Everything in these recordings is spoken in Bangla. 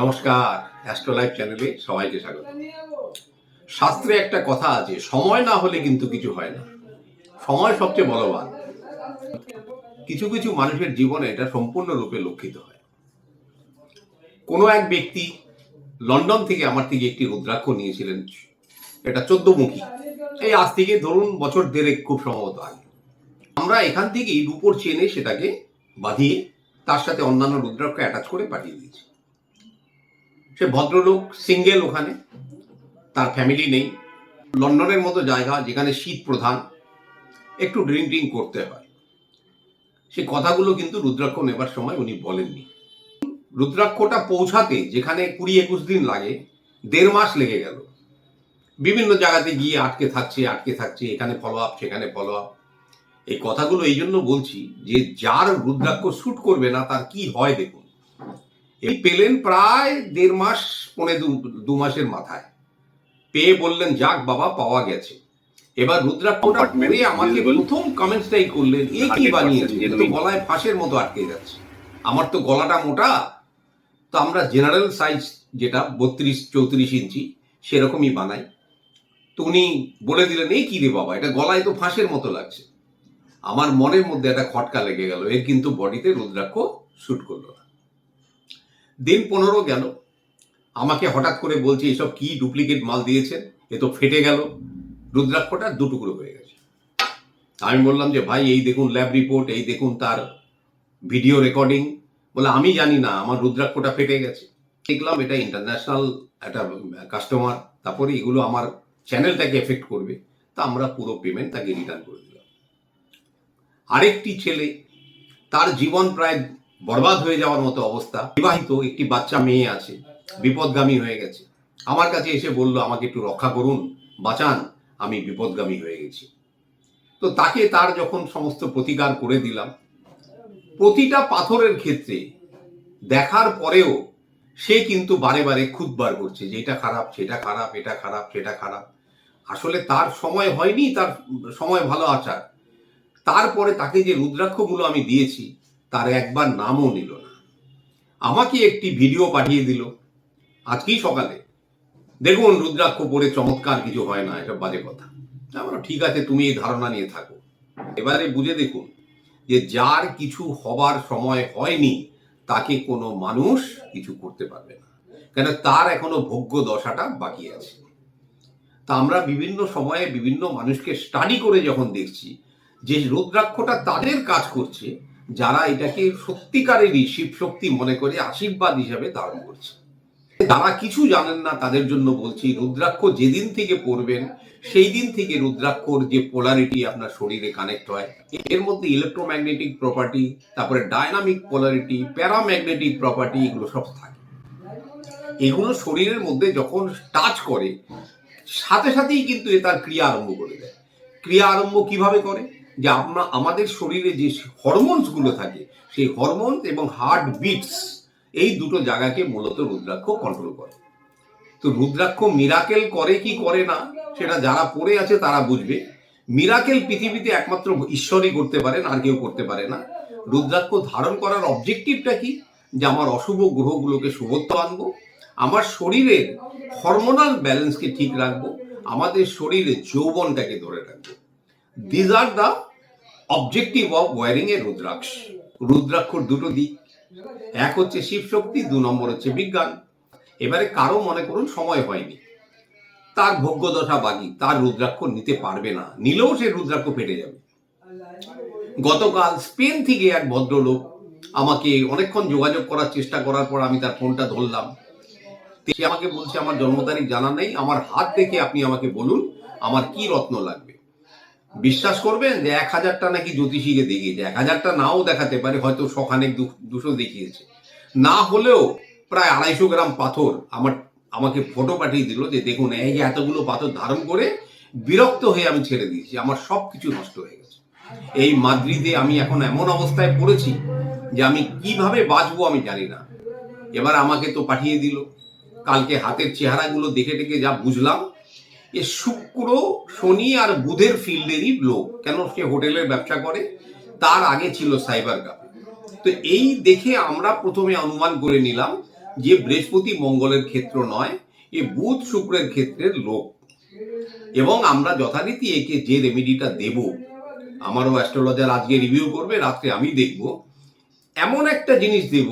নমস্কার অ্যাস্ট্রোলাইফ চ্যানেলে সবাইকে স্বাগত। শাস্ত্রে একটা কথা আছে, সময় না হলে কিন্তু কিছু হয় না। সময় সবচেয়ে বলবান। কিছু কিছু মানুষের জীবনে এটা সম্পূর্ণরূপে লক্ষিত হয়। কোনো এক ব্যক্তি লন্ডন থেকে আমার থেকে একটি রুদ্রাক্ষ নিয়েছিলেন, এটা চোদ্দ মুখী এই আজ থেকে ধরুন বছর দেড়েক খুব সম্ভবত আগে। আমরা এখান থেকেই রুপোর চেনে সেটাকে বাঁধিয়ে তার সাথে অন্যান্য রুদ্রাক্ষ অ্যাটাচ করে পাঠিয়ে দিয়েছি। সে ভদ্রলোক সিঙ্গেল ওখানে, তার ফ্যামিলি নেই। লন্ডনের মতো জায়গা যেখানে শীত প্রধান, একটু ড্রিঙ্ক ড্রিঙ্ক করতে হয়। সে কথাগুলো কিন্তু রুদ্রাক্ষ নেবার সময় উনি বলেননি। রুদ্রাক্ষটা পৌঁছাতে যেখানে কুড়ি একুশ দিন লাগে, দেড় মাস লেগে গেল। বিভিন্ন জায়গাতে গিয়ে আটকে থাকছে আটকে থাকছে, এখানে ফলো আপ সেখানে ফলো আপ এই কথাগুলো এই জন্য বলছি যে, যার রুদ্রাক্ষ শ্যুট করবে না, তার কি হয় দেখুন। এই পেলেন প্রায় দেড় মাস পৌনে দু- মাসের মাথায়। পেয়ে বললেন যাক বাবা পাওয়া গেছে। এবার রুদ্রাক্ষটা পরে আমাকে প্রথম কমেন্টসটাই করলেন এ কি বানিয়েছে? তো গলায় ফাঁসের মতো আটকে যাচ্ছে। আমার তো গলাটা মোটা। তো আমরা জেনারেল সাইজ যেটা বত্রিশ চৌত্রিশ ইঞ্চি সেরকমই বানাই। তো উনি বলে দিলেন এই কি রে বাবা এটা গলায় তো ফাঁসের মতো লাগছে। আমার মনের মধ্যে একটা খটকা লেগে গেল। এর কিন্তু বডিতে রুদ্রাক্ষ শুট করল না। দিন পনেরো গেল। আমাকে হঠাৎ করে বলছে, এসব কি ডুপ্লিকেট মাল দিয়েছেন? এ তো ফেটে গেল। রুদ্রাক্ষটা দু টুকরো হয়ে গেছে। আমি বললাম যে, ভাই, এই দেখুন ল্যাব রিপোর্ট এই দেখুন তার ভিডিও রেকর্ডিং বলে, আমি জানি না, আমার রুদ্রাক্ষটা ফেটে গেছে। দেখলাম এটা ইন্টারন্যাশনাল একটা কাস্টমার তারপরে এগুলো আমার চ্যানেলটাকে এফেক্ট করবে। তা আমরা পুরো পেমেন্ট তাকে রিটার্ন করে দিলাম। আরেকটি ছেলে, তার জীবন প্রায় বরবাদ হয়ে যাওয়ার মতো অবস্থা। বিবাহিত একটি বাচ্চা মেয়ে আছে, বিপদগামী হয়ে গেছে। আমার কাছে এসে বলল, আমাকে একটু রক্ষা করুন, বাঁচান, আমি বিপদগামী হয়ে গেছি। তো তাকে তার যখন সমস্ত প্রতিকার করে দিলাম, প্রতিটা পাথরের ক্ষেত্রে দেখার পরেও সে কিন্তু বারে বারে খুদবার করছে, যে এটা খারাপ, সেটা খারাপ, এটা খারাপ, সেটা খারাপ। আসলে তার সময় হয়নি, তার সময় ভালো আচার। তারপরে তাকে যে রুদ্রাক্ষগুলো আমি দিয়েছি তার একবার নামও নিল না। আমাকে একটি ভিডিও পাঠিয়ে দিল আজকেই সকালে। দেখুন, রুদ্রাক্ষ পরে চমৎকার কিছু হয় না, এটা বাজে কথা। আমরা ঠিক আছে, তুমি এই ধারণা নিয়ে থাকো। এবারে বুঝে দেখুন যে যার কিছু হবার সময় হয়নি, তাকে কোনো মানুষ কিছু করতে পারবে না। কেন, তার এখনও ভোগ্য দশাটা বাকি আছে। তা আমরা বিভিন্ন সময়ে বিভিন্ন মানুষকে স্টাডি করে যখন দেখছি যে রুদ্রাক্ষটা তাদের কাজ করছে যারা এটাকে সত্যিকারেরই শিব শক্তি মনে করে আশীর্বাদ হিসাবে ধারণ করছে। যারা কিছু জানেন না, তাদের জন্য বলছি, রুদ্রাক্ষ যেদিন থেকে পড়বেন সেই দিন থেকে রুদ্রাক্ষর যে পোলারিটি আপনার শরীরে কানেক্ট হয়, এর মধ্যে ইলেকট্রোম্যাগনেটিক প্রপার্টি তারপরে ডায়নামিক পোলারিটি প্যারাম্যাগনেটিক প্রপার্টি এগুলো সব থাকে। এগুলো শরীরের মধ্যে যখন টাচ করে, সাথে সাথেই কিন্তু এ তার ক্রিয়া আরম্ভ করে দেয়। ক্রিয়া আরম্ভ কীভাবে করে? যে আমরা, আমাদের শরীরে যে হরমোনসগুলো থাকে, সেই হরমোন এবং হার্ট বিটস এই দুটো জায়গাকে মূলত রুদ্রাক্ষ কন্ট্রোল করে। তো রুদ্রাক্ষ মিরাকেল করে কি করে না, সেটা যারা পড়ে আছে তারা বুঝবে। মিরাকেল পৃথিবীতে একমাত্র ঈশ্বরই করতে পারেন, আর কেউ করতে পারে না। রুদ্রাক্ষ ধারণ করার অবজেক্টিভটা কি? যে আমার অশুভ গ্রহগুলোকে শুভত্ব আনব, আমার শরীরের হরমোনাল ব্যালেন্সকে ঠিক রাখব, আমাদের শরীরে যৌবনটাকে ধরে রাখব। These are the objective of wearing a rudraksha রুদ্রাক্ষর দুটো দিক। এক হচ্ছে শিব শক্তি, দু নম্বর হচ্ছে বিজ্ঞান। এবারে কারও মনে করুন সময় হয়নি। তার ভোগ্যদশা বাকি, তার রুদ্রাক্ষ নিতে পারবে না। নিলেও সে রুদ্রাক্ষ ফেটে যাবে। গতকাল স্পেন থেকে এক ভদ্রলোক আমাকে অনেকক্ষণ যোগাযোগ করার চেষ্টা করার পর আমি তার ফোনটা ধরলাম। সে আমাকে বলছে, আমার জন্ম তারিখ জানা নেই। আমার হাত দেখে আপনি আমাকে বলুন, আমার কি রত্ন লাগবে? বিশ্বাস করবেন যে এক হাজারটা নাকি জ্যোতিষীকে দেখিয়েছে, এক হাজারটা নাও দেখাতে পারে, হয়তো শখানেক দু- দুশো দেখিয়েছে। না হলেও প্রায় আড়াইশো গ্রাম পাথর আমার, আমাকে ফটো পাঠিয়ে দিল যে দেখুন, এই যে এতগুলো পাথর ধারণ করে বিরক্ত হয়ে আমি ছেড়ে দিয়েছি, আমার সব কিছু নষ্ট হয়ে গেছে। এই মাদ্রিদে আমি এখন এমন অবস্থায় পড়েছি যে আমি কীভাবে বাঁচবো আমি জানি না। এবার আমাকে তো পাঠিয়ে দিল। কালকে হাতের চেহারাগুলো দেখে দেখে যা বুঝলাম এ শুক্র, শনি আর বুধের ফিল্ডেরই লোক। কেন সে হোটেলের ব্যবসা করে? তার আগে ছিল সাইবার ক্যাফে তো এই দেখে আমরা প্রথমে অনুমান করে নিলাম যে বৃহস্পতি মঙ্গলের ক্ষেত্র নয়, এ বুধ শুক্রের ক্ষেত্রের লোক। এবং আমরা যথারীতি একে যে রেমেডিটা দেব, আমারও অ্যাস্ট্রোলজার আজকে রিভিউ করবে, রাত্রে আমি দেখব। এমন একটা জিনিস দেব,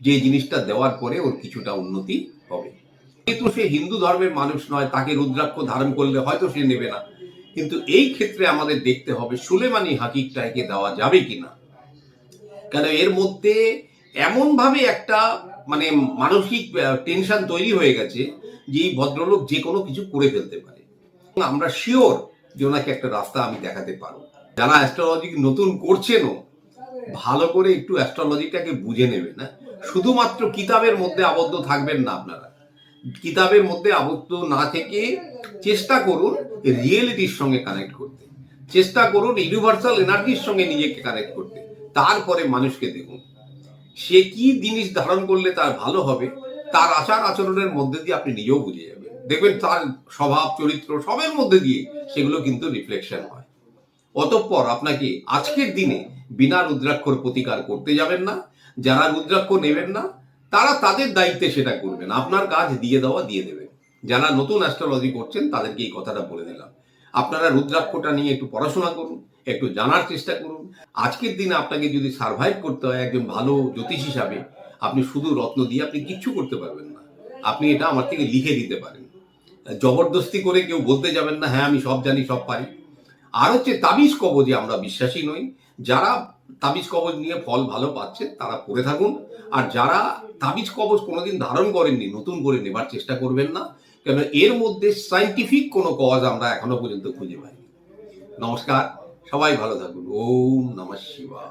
যে জিনিসটা দেওয়ার পরে ওর কিছুটা উন্নতি হবে। কিন্তু সে হিন্দু ধর্মের মানুষ নয়, তাকে রুদ্রাক্ষ ধারণ করলে হয়তো সে নেবে না। কিন্তু এই ক্ষেত্রে আমাদের দেখতে হবে সুলেমানি হাকিকটা একে দেওয়া যাবে কিনা। কেন এর মধ্যে এমনভাবে একটা মানে মানসিক টেনশন তৈরি হয়ে গেছে যে এই ভদ্রলোক যে কোনো কিছু করে ফেলতে পারে। আমরা শিওর যে ওনাকে একটা রাস্তা আমি দেখাতে পারব। যারা অ্যাস্ট্রোলজি নতুন করছেনও, ভালো করে একটু অ্যাস্ট্রোলজিটাকে বুঝে নেবেন না শুধুমাত্র কিতাবের মধ্যে আবদ্ধ থাকবেন না আপনারা। কিতাবের মধ্যে আবদ্ধ না থেকে চেষ্টা করুন রিয়েলিটির সঙ্গে কানেক্ট করতে। চেষ্টা করুন ইউনিভার্সাল এনার্জির সঙ্গে নিজেকে কানেক্ট করতে। তারপরে মানুষকে দেখুন। সে কি জিনিস ধারণ করলে তার ভালো হবে, তার আচার আচরণের মধ্যে দিয়ে আপনি নিজেও বুঝে যাবেন। দেখবেন তার স্বভাব, চরিত্র সবের মধ্যে দিয়ে সেগুলো কিন্তু রিফ্লেকশন হয়। অতঃপর আপনাকে আজকের দিনে বিনা রুদ্রাক্ষর প্রতিকার করতে যাবেন না, যারা রুদ্রাক্ষ নেবেন না তারা তাদের দায়িত্বে সেটা করবেন। আপনার কাজ দিয়ে দেওয়া, দিয়ে দেবেন। যারা নতুন অ্যাস্ট্রোলজি করছেন, তাদেরকে এই কথাটা বলে দিলাম। আপনারা রুদ্রাক্ষটা নিয়ে একটু পড়াশোনা করুন, একটু জানার চেষ্টা করুন। আজকের দিনে আপনাকে যদি সার্ভাইভ করতে হয়, একজন ভালো জ্যোতিষ হিসাবে, আপনি শুধু রত্ন দিয়ে আপনি কিচ্ছু করতে পারবেন না। আপনি এটা আমার থেকে লিখে দিতে পারেন। জবরদস্তি করে কেউ বলতে যাবেন না হ্যাঁ আমি সব জানি, সব পারি। আর হচ্ছে তাবিজ কবজে আমরা বিশ্বাসী নই। যারা তাবিজ কবজ নিয়ে ফল ভালো পাচ্ছে, তারা পড়ে থাকুন। আর যারা তাবিজ কবজ কোনোদিন ধারণ করেননি, নতুন করে নেবার চেষ্টা করবেন না কেন এর মধ্যে সাইন্টিফিক কোনো কজ আমরা এখনও পর্যন্ত খুঁজে পাই নমস্কার, সবাই ভালো থাকুন। ওম নমঃ শিবায়।